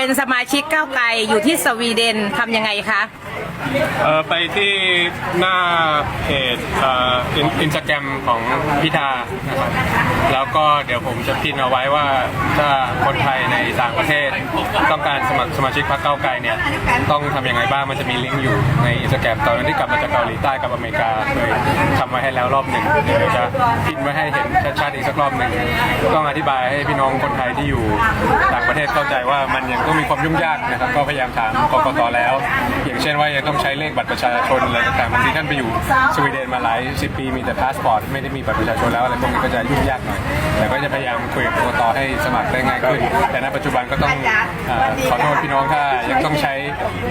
เป็นสมาชิกก้าวไกลอยู่ที่สวีเดนทำยังไงคะ เอ่อไปที่หน้าเพจเอ่ออินสตาแกรมของพิธานะครับ แล้วก็เดี๋ยวผมจะพินเอาไว้ว่าถ้าคนไทยในต่างประเทศต้องการสมัครสมาชิกพรรคเก้าวไกลเนี่ยต้องทำยังไงบ้างมันจะมีลิงก์อยู่ในอินสตาแกรมตอนนั้นที่กลับมาจากเกาหลีใต้กับอเมริกาเคยทำไว้ให้แล้วรอบหนึ่งเดี๋ยวจะพินไว้ให้เห็นชัดๆอีกสักรอบหนึ่งต้องอธิบายให้พี่น้องคนไทยที่อยู่ต่างประเทศเข้าใจว่ามันยังต้องมีความยุ่งยากนะครับก็พยายามถามกกตแล้ว อย่างเช่นว่ายังต้องใช้เลขบัตรประชาชนอะไรต่างๆบางทีท่านไปอยู่สวีเดนมาหลายสิบปีมีแต่พาสปอร์ตไม่ได้มีบัตรประชาชนแล้วอะไรพวกนี้ก็จะยุ่งยากหน่อยแต่ก็จะพยายามคุยกับกกตให้สมัครได้ง่ายขึ้น แต่ณปัจจุบันก็ต้องเอ่อขอโทษพี่น้องถ้ายังต้องใช้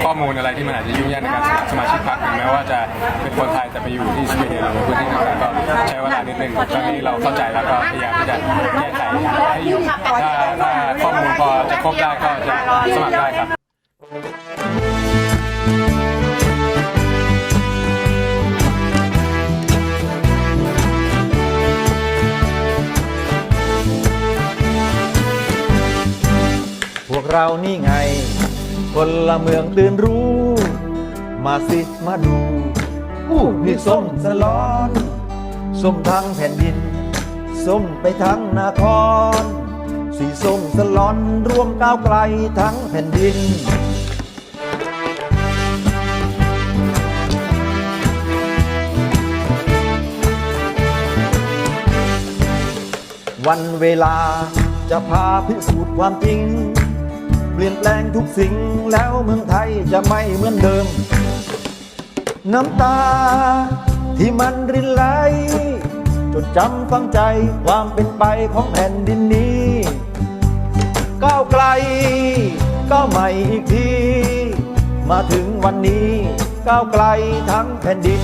ข้อมูลอะไรที่มันอาจจะยุ่งยากในการสมัครสมาชิกพรรคถึงแม้ว่าจะเป็นคนไทยแต่ไปอยู่ที่สวีเดนหรือพื้นที่ต่างๆก็ใช้เวลานิดนึงตอนนี้เราเข้าใจแล้วก็พยายามที่จะแก้ไขให้อยู่ถ้าถ้าข้อมูลพอจะครบได้ก็จะสมัครได้ครับ เรานี่ไง คนละเมืองตื่นรู้ มาสิมาดูอู้นี่ส้มสลอนส้มทั้งแผ่นดิน ส้มไปทั้งนคร สีส้มสลอนรวมก้าวไกลทั้งแผ่นดินวันเวลาจะพาพิสูจน์ความจริง ปลี่ยนแปลงทุกสิ่งแล้วเมืองไทยจะไม่เหมือนเดิม น้ำตาที่มันรินไหล จดจำฝังใจความเป็นไปของแผ่นดินนี้ ก้าวไกลก้าวใหม่อีกที มาถึงวันนี้ก้าวไกลทั้งแผ่นดิน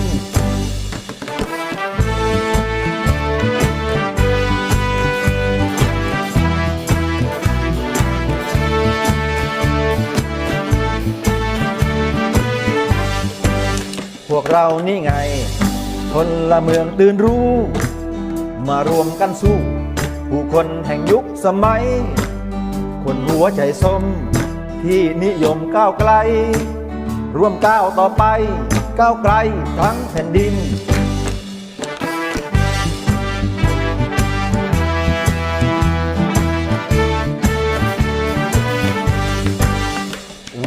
เรานี่ไง คนละเมืองตื่นรู้ มารวมกันสู้ ผู้คนแห่งยุคสมัย คนหัวใจส้ม ที่นิยมก้าวไกล ร่วมก้าวต่อไป ก้าวไกลทั้งแผ่นดิน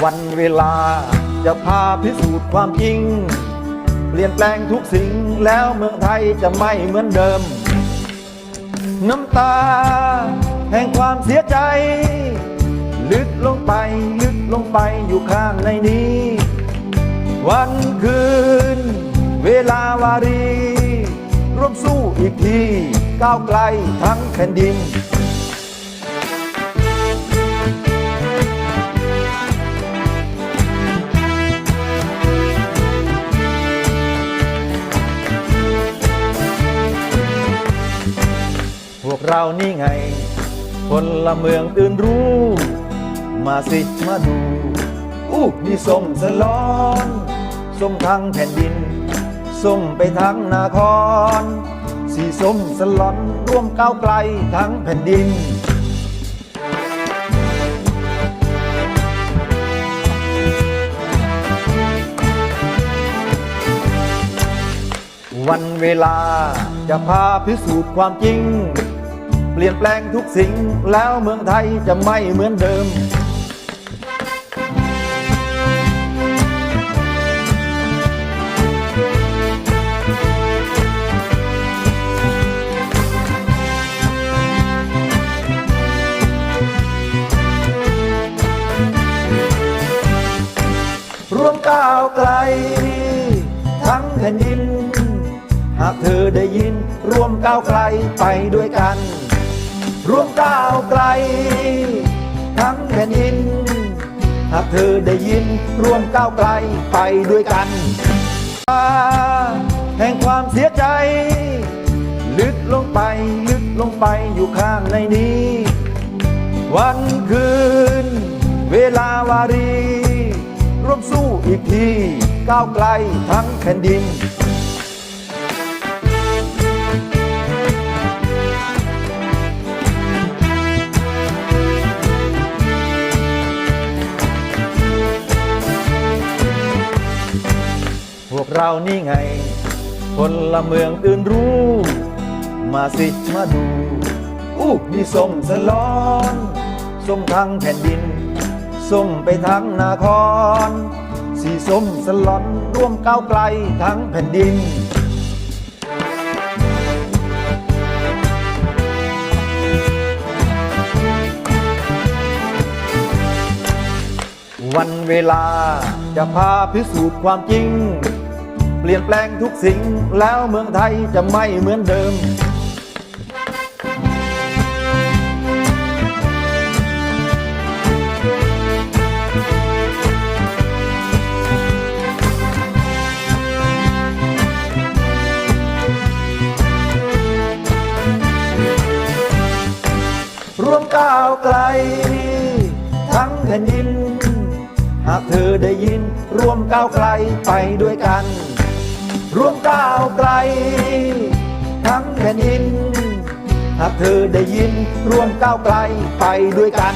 วันเวลาจะพาพิสูจน์ความจริง เปลี่ยนแปลงทุกสิ่งแล้วเมืองไทยจะไม่เหมือนเดิม น้ำตา แห่งความเสียใจ ลึกลงไปลึกลงไปอยู่ข้างในนี้ วันคืน เวลาวารี ร่วมสู้อีกที ก้าวไกลทั้งแผ่นดิน เรานี่ไง คนละเมืองตื่นรู้ มาสิมาดู อู้นี่ส้มสลอนส้มทั้งแผ่นดิน ส้มไปทั้งนาคร สีส้มสลอนร่วมก้าวไกลทั้งแผ่นดินวันเวลาจะพาพิสูจน์ความจริง ปลี่ยนแปลงทุกสิ่งแล้วเมืองไทยจะไม่เหมือนเดิมร่วมก้าวไกล ทั้งแผ่นดิน หากเธอได้ยินร่วมก้าวไกลไปด้วยกัน ร่วมก้าวไกล ทั้งแผ่นดิน หากเธอได้ยินร่วมก้าวไกลไปด้วยกันแห่งความเสียใจ ลึกลงไปลึกลงไปอยู่ข้างในนี้ วันคืน เวลาวารี ร่วมสู้อีกทีก้าวไกลทั้งแผ่นดิน พวกเรานี่ไง คนละเมืองตื่นรู้ มาสิมาดู อู้นี่ส้มสลอนส้มทั้งแผ่นดินส้มไปทั้งนาคร สีส้มสลอนร่วมก้าวไกลทั้งแผ่นดินวันเวลาจะพาพิสูจน์ความจริง ลี่ยนแปลงทุกสิ่งแล้วเมืองไทยจะไม่เหมือนเดิม รวมก้าวไกล ทั้งแผ่นดิน หากเธอได้ยิน รวมก้าวไกลไปด้วยกัน รวมก้าวไกล ทั้งแผ่นดินหากเธอได้ยินรวมก้าวไกลไปด้วยกัน